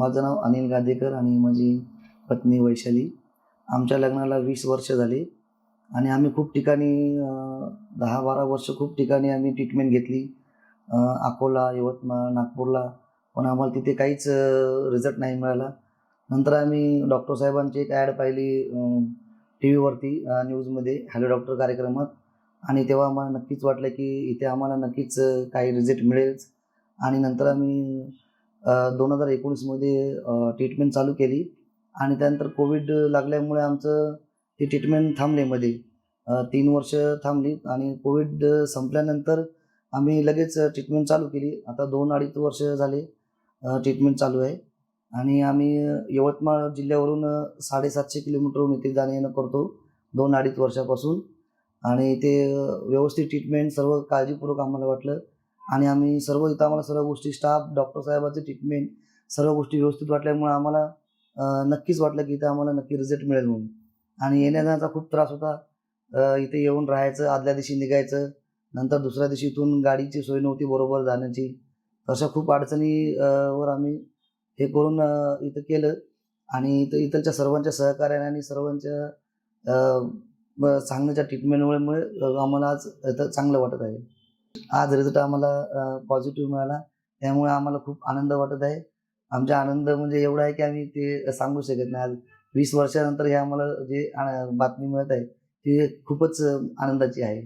माझं नाव अनिल गादेकर आणि माझी पत्नी वैशाली. आमच्या लग्नाला वीस वर्ष झाली आणि आम्ही खूप ठिकाणी दहा बारा वर्ष खूप ठिकाणी आम्ही ट्रीटमेंट घेतली. अकोला यवतमाळ नागपूरला. पण आम्हाला तिथे काहीच रिझल्ट नाही मिळाला. नंतर आम्ही डॉक्टर साहेबांची एक ॲड पाहिली टी व्हीवरती न्यूजमध्ये हॅलो डॉक्टर कार्यक्रमात. आणि तेव्हा आम्हाला नक्कीच वाटलं की इथे आम्हाला नक्कीच काही रिझल्ट मिळेलच. आणि नंतर आम्ही दोन हजार एकोणीसमध्ये ट्रीटमेंट चालू केली. आणि त्यानंतर कोविड लागल्यामुळे आमचं ती ट्रीटमेंट थांबले मध्ये. तीन वर्ष थांबली आणि कोविड संपल्यानंतर आम्ही लगेच ट्रीटमेंट चालू केली. आता दोन अडीच वर्ष झाले ट्रीटमेंट चालू आहे. आणि आम्ही यवतमाळ जिल्ह्यावरून साडेसातशे किलोमीटरहून इथे जाणं येणं करतो दोन अडीच वर्षापासून. आणि ते व्यवस्थित ट्रीटमेंट सर्व काळजीपूर्वक आम्हाला वाटलं. आणि आम्ही सर्व इथं आम्हाला सर्व गोष्टी स्टाफ डॉक्टर साहेबांचे ट्रीटमेंट सर्व गोष्टी व्यवस्थित वाटल्यामुळे आम्हाला नक्कीच वाटलं की इथं आम्हाला नक्की रिझल्ट मिळेल म्हणून. आणि येण्याजाण्याचा खूप त्रास होता. इथे येऊन राहायचं आदल्या दिवशी निघायचं नंतर दुसऱ्या दिवशी इथून गाडीची सोय नव्हती बरोबर जाण्याची. अशा खूप अडचणी वर आम्ही हे करून इथं केलं. आणि इथं इथलच्या सर्वांच्या सहकार्याने आणि सर्वांच्या सांगण्याच्या ट्रीटमेंटमुळे आम्हाला आज इथं चांगलं वाटत आहे. आज रिझल्ट आम्हाला पॉझिटिव्ह मिळाला. त्यामुळे आम्हाला खूप आनंद वाटत आहे. आमचा आनंद म्हणजे एवढा आहे की आम्ही ते सांगू शकत नाही. आज वीस वर्षानंतर हे आम्हाला जे बातमी मिळत आहे ती खूपच आनंदाची आहे.